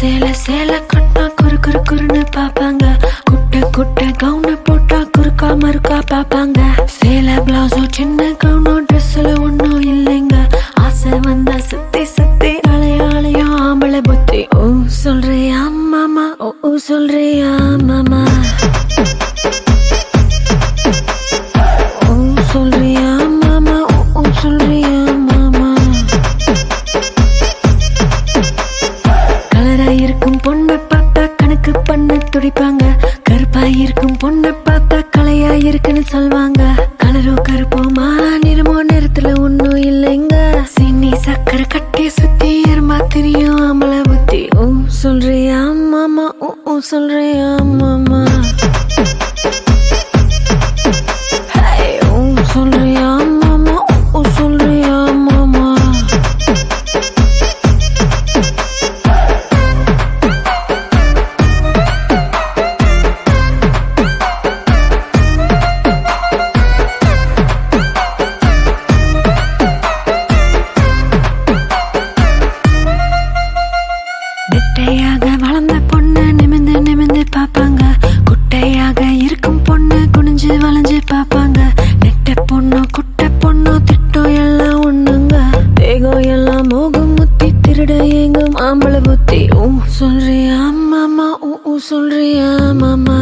சேல சேல கட்டா குறு குறு குறுன்னு பாப்பாங்க குட்ட குட்ட கவுன போட்டா குறுக்கா மறுக்கா பாப்பாங்க சேல பிளவுஸோ சின்ன கவுனோ ட்ரெஸ்ல ஒன்னும் இல்லைங்க. ஆசை வந்தா சுத்தி சுத்தி அலையாளையும் ஆம்பளை புத்தி. ஓ சொல்றியா மாமா? ஓ ஓ சொல்றியா மாமா? பொண்ணை பார்த்தா கலையா இருக்குன்னு சொல்வாங்க. கலரோ கருப்போமா? நிறமோ நேரத்துல ஒண்ணும் இல்லைங்க. சின்னி சக்கரை கட்டி சுத்தி எருமா தெரியும். அமல புத்தி. ஓ சொல்றியா மாமா? ஓ ஓ சொல்றியா மாமா? மாமா ஊ ஊ சொல்றியா மாமா?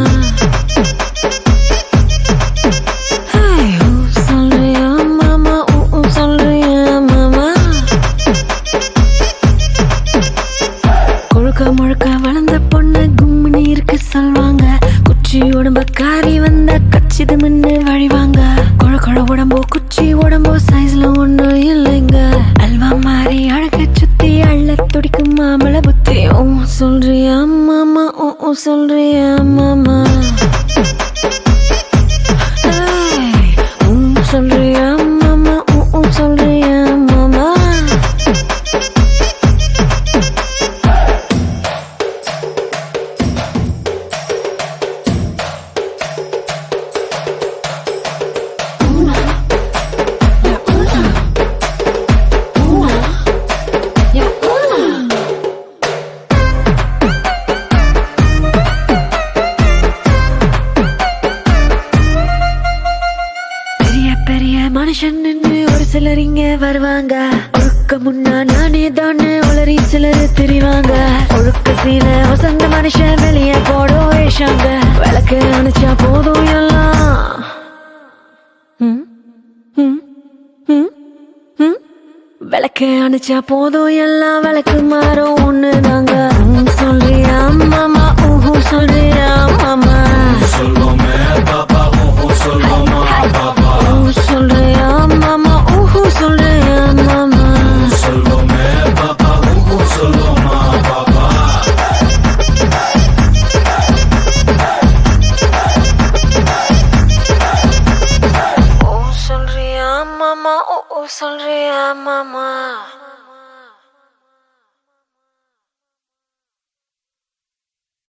ஹேய், சொல்றியா மாமா ஊ சொல்றியா மாமா? கொழுக்க முழுக்க வளர்ந்த பொண்ணு கும்மினி இருக்கு சொல்வாங்க. குச்சி உடம்ப காரி வந்த கச்சிது மின்னு வழிவாங்க. கொழ கொழ உடம்போ குச்சி உடம்போ சைஸ்ல ஒண்ணும் இல்லைங்க. அல்வா மாறி அழக சுத்தி அள்ள துடிக்கும் மாமள சொல்றியா மாமா? ஓ ஓ சொல்றியா மாமா? மனுஷன்னு ஒரு சிலர் இங்க வருவாங்க. ஒழுக்க முன்னா நானே தானே உளறி சிலர் தெரிவாங்க ஒழுக்க சீல வசந்த மனுஷன் வெளியே போடோ வேஷாங்க விளக்கு அணைச்சா போதும் எல்லாம். விளக்கு அணைச்சா போதும் எல்லாம். விளக்கு மாறும் ஒண்ணு சொல்லி அம்மா sonría, mamá.